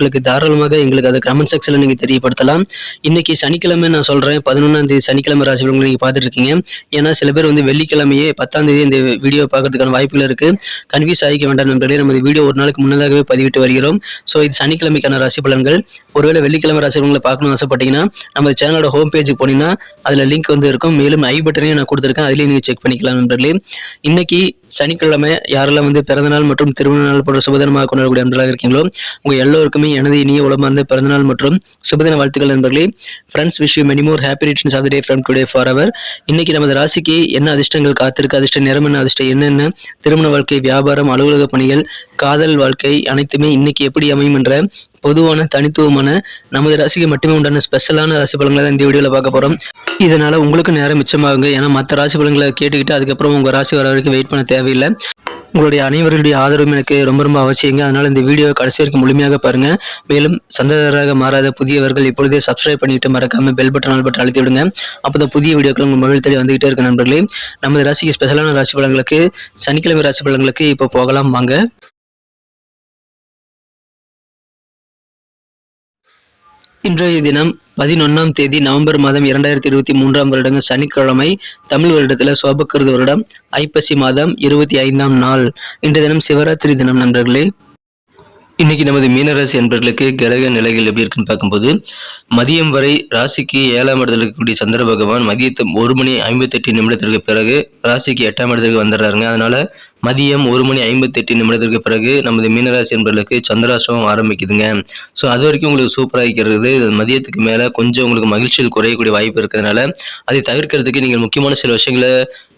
உங்களுக்கு தாராளமாக எங்களுக்கு அதை கமெண்ட் செக்ஷனில் நீங்கள் தெரியப்படுத்தலாம். இன்னைக்கு சனிக்கிழமை நான் சொல்கிறேன் பதினொன்றாம் தேதி சனிக்கிழமை ராசி பலன்களை நீங்கள் பார்த்துட்டு இருக்கீங்க ஏன்னா சில பேர் வந்து வெள்ளிக்கிழமையே பத்தாம் தேதி இந்த வீடியோ பார்க்கறதுக்கான வாய்ப்புகள் இருக்குது கன்ஃபியூஸ் ஆகிக்க வேண்டாம் நண்பர்களே. நமது வீடியோ ஒரு நாளுக்கு முன்னதாகவே பதிவிட்டு வருகிறோம். ஸோ இது சனிக்கிழமைக்கான ராசி பலன்கள். ஒருவேளை வெள்ளிக்கிழமை ராசி பலன்களை பார்க்கணும்னு ஆசைப்பட்டீங்கன்னா நம்ம சேனலோட ஹோம் பேஜுக்கு போனீங்கன்னா அதில் லிங்க் வந்து இருக்கும். மேலும் ஐ பட்டனையும் நான் கொடுத்துருக்கேன். அதுலேயும் நீங்கள் செக் பண்ணிக்கலாம் நண்பர்களே. இன்னைக்கு சனிக்கிழமை யாரெல்லாம் வந்து பிறந்தநாள் மற்றும் திருமண நாள் போன்ற சுபதினமாக கொண்டாடக்கூடிய நண்பர்களாக இருக்கீங்களோ உங்க எல்லோருக்குமே எனது இனிய உலமார்ந்த பிறந்தநாள் மற்றும் சுபதின வாழ்த்துக்கள் நண்பர்களே. Friends wish you many more happy returns of day from today for our இன்னைக்கு நமது ராசிக்கு என்ன அதிர்ஷ்டங்கள் காத்திருக்கு? அதிர்ஷ்ட நிறம் என்ன? அதிர்ஷ்டம் என்னென்ன திருமண வாழ்க்கை வியாபாரம் அலுவலக பணிகள் காதல் வாழ்க்கை அனைத்துமே இன்னைக்கு எப்படி அமையும் என்ற பொதுவான தனித்துவமான நமது ராசிக்கு மட்டுமே உண்டான ஸ்பெஷலான ராசி பலன்களை தான் இந்த வீடியோவில் பார்க்க போகிறோம் இதனால உங்களுக்கு நேரம் மிச்சமாகுங்க. ஏன்னா மற்ற ராசி பலன்களை கேட்டுக்கிட்டு அதுக்கப்புறம் உங்கள் ராசி வர வரைக்கும் வெயிட் பண்ண தேவையில்லை. உங்களுடைய அனைவருடைய ஆதரவும் எனக்கு ரொம்ப ரொம்ப அவசியங்க. அதனால் இந்த வீடியோ கடைசி வரைக்கும் முழுமையாக பாருங்கள் மேலும் சந்ததராக மாறாத புதியவர்கள் இப்பொழுதே சப்ஸ்கிரைப் பண்ணிட்டு மறக்காமல் பெல் பட்டன் ஆல் பட்டன் அழுத்தி விடுங்க. அப்போ புதிய வீடியோக்கள் உங்கள் மொபைல் தேடி வந்துகிட்டே இருக்க நண்பர்களே. நமது ராசிக்கு ஸ்பெஷலான ராசி பலங்களுக்கு சனிக்கிழமை ராசி பலங்களுக்கு இப்போ போகலாம். வாங்க. இன்றைய தினம் பதினொன்னாம் தேதி நவம்பர் மாதம் இரண்டாயிரத்தி இருபத்தி மூன்றாம் வருடங்க சனிக்கிழமை தமிழ் வருடத்துல சோபக்கிருது வருடம் ஐப்பசி மாதம் இருபத்தி ஐந்தாம் நாள். இன்றைய தினம் சிவராத்திரி தினம் நண்பர்களே. இன்னைக்கு நமது மீனராசி என்பர்களுக்கு கிரக நிலைகள் எப்படி இருக்குன்னு பார்க்கும்போது மதியம் வரை ராசிக்கு ஏழாம் இடத்துல இருக்கக்கூடிய சந்திர பகவான் மதியத்து ஒரு மணி ஐம்பத்தெட்டு நிமிடத்திற்கு பிறகு ராசிக்கு எட்டாம் இடத்துக்கு வந்துடுறாருங்க. அதனால மதியம் ஒரு மணி ஐம்பத்தெட்டு நிமிடத்திற்கு பிறகு நமது மீனராசி என்பர்களுக்கு சந்திராசிரமம் ஆரம்பிக்குதுங்க. ஸோ அது வரைக்கும் உங்களுக்கு சூப்பராக இருக்கிறது. மதியத்துக்கு மேலே கொஞ்சம் உங்களுக்கு மகிழ்ச்சியில் குறையக்கூடிய வாய்ப்பு இருக்கிறதுனால அதை தவிர்க்கிறதுக்கு நீங்கள் முக்கியமான சில விஷயங்களை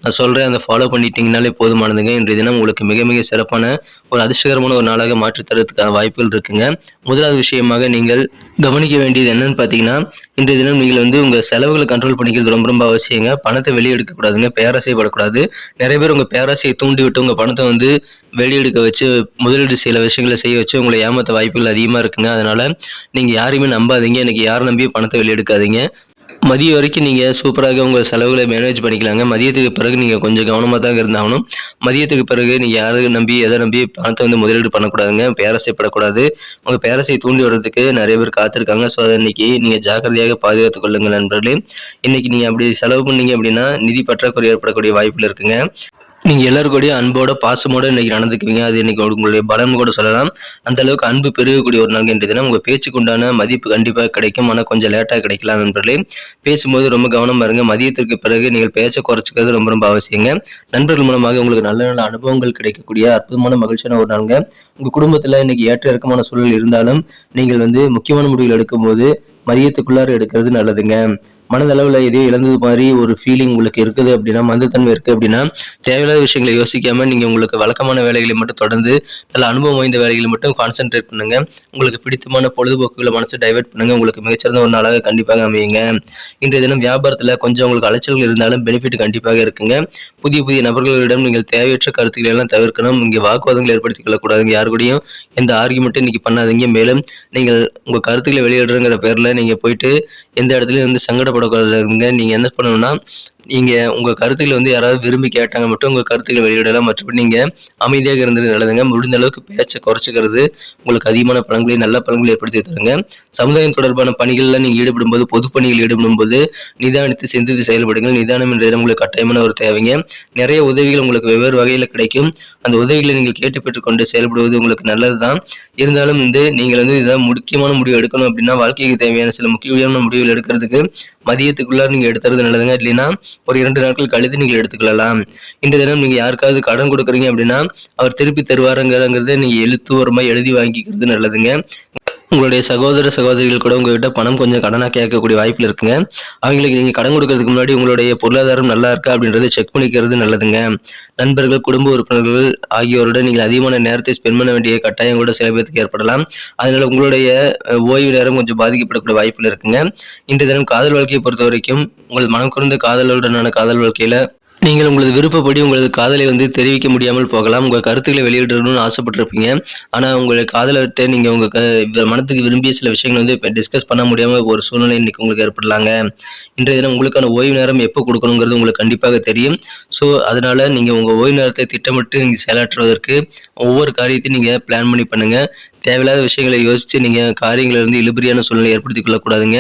நான் சொல்கிறேன் அதை ஃபாலோ பண்ணிட்டீங்கனாலே போதுமானதுங்க. இன்றைய தினம் உங்களுக்கு மிக மிக சிறப்பான ஒரு அதிர்ஷ்டகரமான ஒரு நாளாக மாற்றி தரதுக்கான வாய்ப்புகள் இருக்குங்க. முதலாவது விஷயமாக நீங்கள் கவனிக்க வேண்டியது என்னன்னு பார்த்தீங்கன்னா இன்றைய தினம் நீங்கள் வந்து உங்கள் செலவுகளை கண்ட்ரோல் பண்ணிக்கிறது ரொம்ப ரொம்ப அவசியங்க. பணத்தை வெளியே எடுக்கக்கூடாதுங்க. பேராசைப்படக்கூடாது. நிறைய பேர் உங்கள் பேராசையை தூண்டி விட்டு உங்கள் பணத்தை வந்து வெளியெடுக்க வச்சு முதலீடு சில விஷயங்களை செய்ய வச்சு உங்களை ஏமாத்த வாய்ப்புகள் அதிகமாக இருக்குங்க. அதனால் நீங்கள் யாரையுமே நம்பாதீங்க. எனக்கு யாரை நம்பியும் பணத்தை வெளியெடுக்காதீங்க. மதியம் வரைக்கும் நீங்கள் சூப்பராக உங்கள் செலவுகளை மேனேஜ் பண்ணிக்கலாங்க. மதியத்துக்கு பிறகு நீங்கள் கொஞ்சம் கவனமாக தான் இருந்தாகணும். மதியத்துக்கு பிறகு நீங்கள் யாரையும் நம்பி எதை நம்பி பணத்தை வந்து முதலீடு பண்ணக்கூடாதுங்க. பேரசைப்படக்கூடாது உங்கள் பேரசை தூண்டி வர்றதுக்கு நிறைய பேர் காத்திருக்காங்க. ஸோ அதை இன்னைக்கு நீங்கள் ஜாக்கிரதையாக பாதுகாத்துக் கொள்ளுங்கள் நண்பர்களே. இன்னைக்கு நீங்கள் அப்படி செலவு பண்ணீங்க அப்படின்னா நிதி பற்றாக்குறை ஏற்படக்கூடிய வாய்ப்பில் இருக்குங்க. நீங்கள் எல்லாருக்கூடயும் அன்போட பாசமோட இன்னைக்கு நடந்துக்குவீங்க. அது இன்னைக்கு உங்களுடைய பலன் கூட சொல்லலாம். அந்த அளவுக்கு அன்பு பெருகக்கூடிய ஒரு நாள் இன்றைய தினம். உங்கள் பேச்சுக்கு உண்டான மதிப்பு கண்டிப்பாக கிடைக்கும். ஆனால் கொஞ்சம் லேட்டாக கிடைக்கலாம் நண்பர்களே. பேசும்போது ரொம்ப கவனம் பாருங்க மதியத்திற்கு பிறகு நீங்கள் பேச்ச குறைச்சிக்கிறது ரொம்ப ரொம்ப அவசியங்க. நண்பர்கள் மூலமாக உங்களுக்கு நல்ல நல்ல அனுபவங்கள் கிடைக்கக்கூடிய அற்புதமான மகிழ்ச்சியான ஒரு நாளுங்க. உங்கள் குடும்பத்தில் இன்னைக்கு ஏற்ற இறக்கமான சூழல் இருந்தாலும் நீங்கள் வந்து முக்கியமான முடிவுகள் எடுக்கும்போது மதியத்துக்குள்ளார எடுக்கிறது நல்லதுங்க. மனதளவில் எதையோ இழந்தது மாதிரி ஒரு ஃபீலிங் உங்களுக்கு இருக்குது அப்படின்னா மந்தத்தன்மை இருக்குது அப்படின்னா தேவையில்லாத விஷயங்களை யோசிக்காம நீங்கள் உங்களுக்கு வழக்கமான வேலைகளை மட்டும் தொடர்ந்து நல்ல அனுபவம் வாய்ந்த வேலைகளை மட்டும் கான்சென்ட்ரேட் பண்ணுங்க. உங்களுக்கு பிடித்தமான பொழுதுபோக்குகளை மனசு டைவெர்ட் பண்ணுங்க. உங்களுக்கு மிகச்சிறந்த ஒரு நாளாக கண்டிப்பாக அமையுங்க. இன்றைய தினம் வியாபாரத்தில் கொஞ்சம் உங்களுக்கு அலைச்சல்கள் இருந்தாலும் பெனிஃபிட் கண்டிப்பாக இருக்குங்க. புதிய புதிய நபர்களிடம் நீங்கள் தேவையற்ற கருத்துக்களை எல்லாம் தவிர்க்கணும். இங்கே வாக்குவாதங்களை ஏற்படுத்திக் கொள்ளக்கூடாதுங்க யார் கூடயும் எந்த ஆர்குமெண்ட்டும் இன்னைக்கு பண்ணாதீங்க. மேலும் நீங்கள் உங்கள் கருத்துக்களை வெளியிடுறங்கிற பேரில் நீங்கள் போயிட்டு எந்த இடத்துலையும் வந்து சங்கடப்படக்கூடாதுங்க நீங்கள் என்ன பண்ணணும்னா நீங்கள் உங்கள் கருத்துக்களை வந்து யாராவது விரும்பி கேட்டாங்க மட்டும் உங்கள் கருத்துக்களை வெளியிடலாம். மற்றபடி நீங்கள் அமைதியாக இருந்தது நல்லதுங்க முடிந்த அளவுக்கு பேச்சை குறைச்சிக்கிறது உங்களுக்கு அதிகமான பலன்களை நல்ல பலன்களை ஏற்படுத்தி தருங்க. சமுதாயம் தொடர்பான பணிகளில் நீங்கள் ஈடுபடும் போது பொது பணிகள் ஈடுபடும் போது நிதானித்து சிந்தித்து செயல்படுங்கள். நிதானம் என்ற இடம் உங்களுக்கு கட்டாயமான ஒரு தேவைங்க. நிறைய உதவிகள் உங்களுக்கு வெவ்வேறு வகையில் கிடைக்கும். அந்த உதவிகளை நீங்கள் கேட்டு பெற்றுக்கொண்டு செயல்படுவது உங்களுக்கு நல்லது தான் இருந்தாலும் வந்து நீங்கள் வந்து இதை முக்கியமான முடிவு எடுக்கணும் அப்படின்னா வாழ்க்கைக்கு தேவையான சில முக்கியமான முடிவுகள் எடுக்கிறதுக்கு மதியத்துக்குள்ளார நீங்கள் எடுத்துறது நல்லதுங்க. இல்லைன்னா ஒரு இரண்டு நாட்கள் கழித்து நீங்கள் எடுத்துக்கொள்ளலாம். இந்த தினம் நீங்கள் யாருக்காவது கடன் கொடுக்குறீங்க அப்படின்னா அவர் திருப்பி தருவாருங்கிறத நீங்கள் எழுத்துவரமாக எழுதி வாங்கிக்கிறது நல்லதுங்க. உங்களுடைய சகோதர சகோதரிகள் கூட உங்ககிட்ட பணம் கொஞ்சம் கடனாக கேட்கக்கூடிய வாய்ப்பில் இருக்குங்க. அவங்களுக்கு நீங்கள் கடன் கொடுக்கறதுக்கு முன்னாடி உங்களுடைய பொருளாதாரம் நல்லா இருக்கா அப்படின்றத செக் பண்ணிக்கிறது நல்லதுங்க. நண்பர்கள் குடும்ப உறுப்பினர்கள் ஆகியோருடன் நீங்கள் அதிகமான நேரத்தை ஸ்பெண்ட் பண்ண வேண்டிய கட்டாயம் கூட சில பேருக்கு ஏற்படலாம். அதனால உங்களுடைய ஓய்வு நேரம் கொஞ்சம் பாதிக்கப்படக்கூடிய வாய்ப்பில் இருக்குங்க. இன்றைய தினம் காதல் வாழ்க்கையை பொறுத்த வரைக்கும் உங்கள் மனம் குறைந்த காதலுடனான காதல் வாழ்க்கையில நீங்கள் உங்களது விருப்பப்படி உங்களது காதலை வந்து தெரிவிக்க முடியாமல் போகலாம். உங்கள் கருத்துக்களை வெளியிடணும்னு ஆசைப்பட்டிருப்பீங்க. ஆனால் உங்களை காதலர்கிட்ட நீங்கள் உங்கள் க மனதுக்கு விரும்பிய சில விஷயங்களை வந்து இப்போ டிஸ்கஸ் பண்ண முடியாமல் ஒரு சூழ்நிலை இன்னைக்கு உங்களுக்கு ஏற்படலாங்க. இன்றைய தினம் உங்களுக்கான ஓய்வு நேரம் எப்போ கொடுக்கணுங்கிறது உங்களுக்கு கண்டிப்பாக தெரியும். ஸோ, அதனால நீங்கள் உங்கள் ஓய்வு நேரத்தை திட்டமிட்டு நீங்கள் செயலாற்றுவதற்கு ஒவ்வொரு காரியத்தையும் நீங்கள் பிளான் பண்ணி பண்ணுங்கள் தேவையில்லாத விஷயங்களை யோசித்து நீங்கள் காரியங்களிலிருந்து இழுபறியான சூழ்நிலையை ஏற்படுத்திக் கொள்ளக்கூடாதுங்க.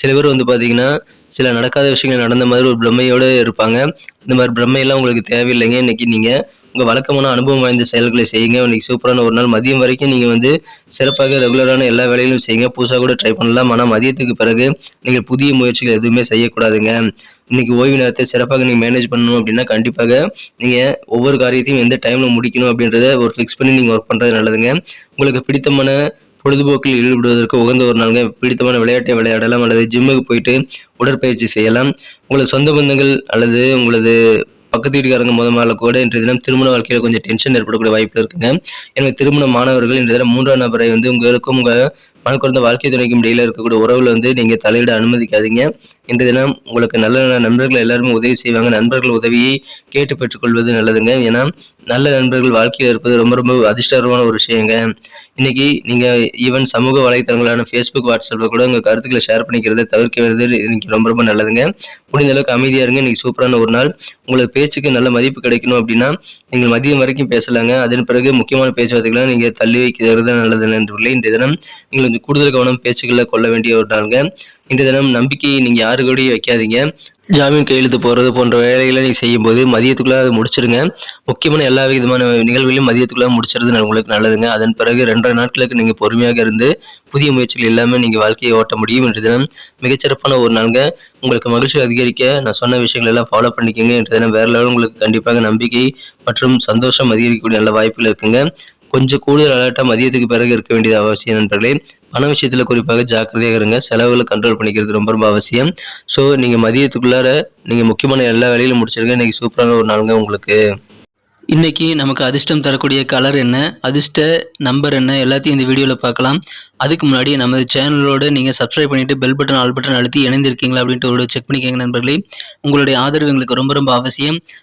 சில பேர் வந்து பார்த்தீங்கன்னா, சில நடக்காத விஷயங்கள் நடந்த மாதிரி ஒரு பிரம்மையோடு இருப்பாங்க. இந்த மாதிரி பிரம்மையெல்லாம் உங்களுக்கு தேவையில்லைங்க. இன்னைக்கு நீங்கள் உங்கள் வழக்கமான அனுபவம் வாய்ந்த செயல்களை செய்யுங்க. இன்னைக்கு சூப்பரான ஒரு நாள். மதியம் வரைக்கும் நீங்கள் வந்து சிறப்பாக ரெகுலரான எல்லா வேலைகளும் செய்யுங்க. புதுசாக கூட ட்ரை பண்ணலாம். ஆனால் மதியத்துக்கு பிறகு நீங்கள் புதிய முயற்சிகள் எதுவுமே செய்யக்கூடாதுங்க. இன்னைக்கு ஓய்வு நேரத்தை சிறப்பாக நீங்கள் மேனேஜ் பண்ணணும் அப்படின்னா, கண்டிப்பாக நீங்கள் ஒவ்வொரு காரியத்தையும் எந்த டைமில் முடிக்கணும் அப்படின்றத ஒரு ஃபிக்ஸ் பண்ணி நீங்கள் ஒர்க் பண்ணுறது நல்லதுங்க. உங்களுக்கு பிடித்தமான பொழுதுபோக்கில் ஈடுபடுவதற்கு உகந்த ஒரு நாளுங்க. பிடித்தமான விளையாட்டை விளையாடலாம் அல்லது ஜிம்முக்கு போயிட்டு உடற்பயிற்சி செய்யலாம். உங்களது சொந்த பந்தங்கள் அல்லது உங்களது பக்கத்து வீட்டுக்காரங்க மொதமால கூட இன்றைய தினம் திருமண வாழ்க்கையில் கொஞ்சம் டென்ஷன் ஏற்படக்கூடிய வாய்ப்பு இருக்குங்க. எனவே திருமண மாணவர்கள் இன்றைய தினம் மூன்றாம் நபரை வந்து உங்களுக்கும் உங்கள் உங்க மனக்குறந்த வாழ்க்கை துணைக்கும் இடையில இருக்கக்கூடிய உறவுல வந்து நீங்க தலையிட அனுமதிக்காதீங்க. இன்றைய தினம் உங்களுக்கு நல்ல நல்ல நண்பர்கள் எல்லாருமே உதவி செய்வாங்க. நண்பர்கள் உதவியை கேட்டு பெற்றுக்கொள்வது நல்லதுங்க. ஏன்னா, நல்ல நண்பர்கள் வாழ்க்கையில் இருப்பது ரொம்ப ரொம்ப அதிர்ஷ்டகரமான ஒரு விஷயங்க. இன்னைக்கு நீங்க ஈவன் சமூக வலைத்தளங்களான ஃபேஸ்புக் வாட்ஸ்அப்பில் கூட உங்க கருத்துக்களை ஷேர் பண்ணிக்கிறத தவிர்க்கிறது இன்னைக்கு ரொம்ப ரொம்ப நல்லதுங்க. முடிந்த அளவுக்கு அமைதியா இருங்க. இன்னைக்கு சூப்பரான ஒரு நாள். உங்களுக்கு பேச்சுக்கு நல்ல மதிப்பு கிடைக்கணும் அப்படின்னா, நீங்கள் மதியம் வரைக்கும் பேசலாங்க. அதன் பிறகு முக்கியமான பேச்சுவார்த்தைகளை நீங்க தள்ளி வைக்கிறது நல்லது நண்பர்களே. இன்றைய தினம் உங்களுக்கு கொஞ்சம் கூடுதல் கவனம் பேச்சுக்களை கொள்ள வேண்டிய ஒரு நாளுங்க. இன்றைய தினம் நம்பிக்கையை நீங்க யாரு கூடயும் வைக்காதீங்க. ஜாமீன் கையெழுத்து போகிறது போன்ற வேலைகளை நீங்க செய்யும்போது மதியத்துக்குள்ள அதை முடிச்சிருங்க. முக்கியமான எல்லா விதமான நிகழ்வுகளையும் மதியத்துக்குள்ள முடிச்சிருது உங்களுக்கு நல்லதுங்க. அதன் பிறகு 2 1/2 நாட்களுக்கு நீங்க பொறுமையாக இருந்து புதிய முயற்சிகள் எல்லாமே நீங்க வாழ்க்கையை ஓட்ட முடியும். என்ற தினம் மிகச்சிறப்பான ஒரு நாளுங்க. உங்களுக்கு மகிழ்ச்சி அதிகரிக்க நான் சொன்ன விஷயங்கள் எல்லாம் ஃபாலோ பண்ணிக்கோங்க என்று தினம் வேற லெவல் உங்களுக்கு கண்டிப்பாக நம்பிக்கை மற்றும் சந்தோஷம் அதிகரிக்கக்கூடிய நல்ல வாய்ப்புகள் இருக்குங்க. கொஞ்சம் கூடுதல் அலர்ட்டா மதியத்துக்கு பிறகு இருக்க வேண்டியது அவசியம் நண்பர்களே. பண விஷயத்துல குறிப்பாக ஜாக்கிரதையாக இருங்க. செலவுகளை கண்ட்ரோல் பண்ணிக்கிறது ரொம்ப ரொம்ப அவசியம். ஸோ, நீங்க மதியத்துக்குள்ளார நீங்க முக்கியமான எல்லா வேலையிலும் முடிச்சிருங்க. இன்னைக்கு சூப்பரான ஒரு நாளுங்க உங்களுக்கு. இன்னைக்கு நமக்கு அதிர்ஷ்டம் தரக்கூடிய கலர் என்ன? அதிர்ஷ்ட நம்பர் என்ன? எல்லாத்தையும் இந்த வீடியோவில் பார்க்கலாம். அதுக்கு முன்னாடி நமது சேனலோடு நீங்கள் சப்ஸ்கிரைப் பண்ணிவிட்டு பெல் பட்டன், ஆல் பட்டன் அழுத்தி இணைந்திருக்கீங்களா அப்படின்ட்டு ஒரு செக் பண்ணிக்கோங்க நண்பர்களே. உங்களுடைய ஆதரவு எங்களுக்கு ரொம்ப ரொம்ப அவசியம்.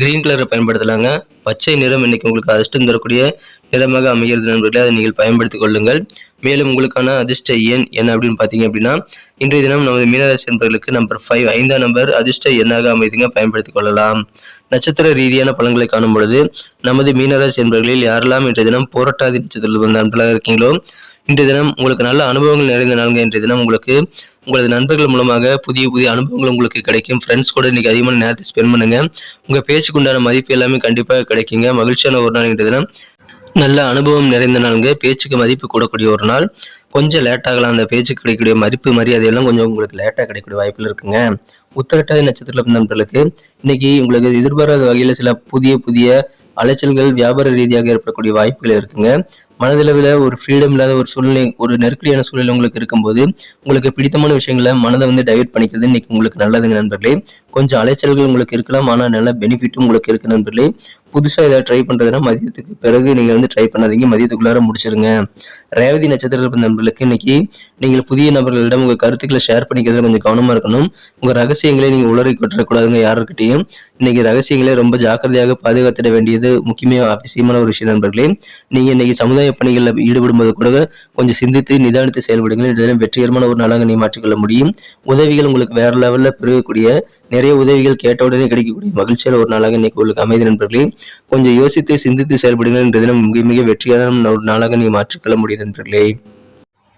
கிரீன் கலரை பயன்படுத்தலாங்க. பச்சை நிறம் இன்னைக்கு உங்களுக்கு அதிர்ஷ்டம் தரக்கூடிய நிறமாக அமைகிறது நண்பர்களே. அதை நீங்கள் பயன்படுத்திக் கொள்ளுங்கள். மேலும் உங்களுக்கான அதிர்ஷ்ட எண் என்ன அப்படின்னு பார்த்தீங்க அப்படின்னா, இன்றைய தினம் நமது மீனராசி நண்பர்களுக்கு நம்பர் 5 5ஆம் நம்பர் அதிர்ஷ்ட எண்ணாக அமைதிங்க பயன்படுத்திக் கொள்ளலாம். நட்சத்திர ரீதியான பலன்களை காணும் பொழுது, நமது மீனராசி நண்பர்களில் யாரெல்லாம் இன்றைய தினம் போராட்டாதி நட்சத்திரத்தில் வந்த நண்பர்களாக இருக்கீங்களோ, இன்றைய தினம் உங்களுக்கு நல்ல அனுபவங்கள் நிறைந்த நாளுங்க. இன்றைய தினம் உங்களுக்கு உங்களது நண்பர்கள் மூலமாக புதிய புதிய அனுபவங்கள் உங்களுக்கு கிடைக்கும். ஃப்ரெண்ட்ஸ் கூட இன்றைக்கி அதிகமான நேரத்தை ஸ்பெண்ட் பண்ணுங்க. உங்கள் பேச்சுக்கு உண்டான மதிப்பு எல்லாமே கண்டிப்பாக கிடைக்குங்க. மகிழ்ச்சியான ஒரு நாள் நல்ல அனுபவம் நிறைந்த நாளுங்க. பேச்சுக்கு மதிப்பு கூடக்கூடிய ஒரு நாள். கொஞ்சம் லேட்டாகலாம் அந்த பேச்சுக்கு கிடைக்கக்கூடிய மதிப்பு, மரியாதையெல்லாம் கொஞ்சம் உங்களுக்கு லேட்டாக கிடைக்கக்கூடிய வாய்ப்பில் இருக்குங்க. உத்திரட்டாதி நட்சத்திரத்தில் பிறந்த நண்பர்களுக்கு இன்னைக்கு உங்களுக்கு எதிர்பாராத வகையில் சில புதிய புதிய அலைச்சல்கள் வியாபார ரீதியாக ஏற்படக்கூடிய வாய்ப்புகள் இருக்குங்க. மனதளவில் ஒரு ஃப்ரீடம் இல்லாத ஒரு சூழ்நிலை ஒரு நெருக்கடியான சூழ்நிலை உங்களுக்கு இருக்கும்போது, உங்களுக்கு பிடித்தமான விஷயங்களை மனதை வந்து டைவர்ட் பண்ணிக்கிறது இன்னைக்கு உங்களுக்கு நல்லதுங்க நண்பர்களே. கொஞ்சம் அலைச்சல்கள் உங்களுக்கு இருக்கலாம். ஆனால் நல்ல பெனிஃபிட்டும் உங்களுக்கு இருக்கு நண்பர்களே. புதுசாக ஏதாவது ட்ரை பண்ணுறதுன்னா மதியத்துக்கு பிறகு நீங்கள் வந்து ட்ரை பண்ணாதீங்க. மதியத்துக்குள்ளார முடிச்சிருங்க. ரேவதி நட்சத்திரத்தில் நண்பர்களுக்கு இன்னைக்கு நீங்கள் புதிய நபர்களிடம் உங்கள் கருத்துக்களை ஷேர் பண்ணிக்கிறதுல கொஞ்சம் கவனமாக இருக்கணும். உங்கள் ரகசியங்களை நீங்கள் உளறி கொட்டக்கூடாதுங்க யாருக்கிட்டையும் இன்னைக்கு ரகசியங்களை ரொம்ப ஜாக்கிரதையாக பாதுகாத்திட வேண்டியது முக்கியமாக அவசியமான ஒரு விஷயம் நண்பர்களே. நீங்கள் இன்னைக்கு சமுதாய பணிகள்ல ஈடுபடும்போது கூட கொஞ்சம் சிந்தித்து, நிதானித்து செயல்படுங்கள். இதெல்லாம் வெற்றிகரமான ஒரு நாளாக நீ மாற்றிக்கொள்ள முடியும். உதவிகள் உங்களுக்கு வேற லெவல்ல பெருகக்கூடிய நிறைய உதவிகள் கேட்ட உடனே கிடைக்கக்கூடிய மகிழ்ச்சியான ஒரு நாளாக இன்னைக்கு உங்களுக்கு அமைதி நண்பர்களே. கொஞ்சம் யோசித்து, சிந்தித்து செயல்படுங்கள். என்ற தினம் மிக மிக வெற்றிகரமான ஒரு நாளாக நீ மாற்றிக்கொள்ள முடியும் நண்பர்களே.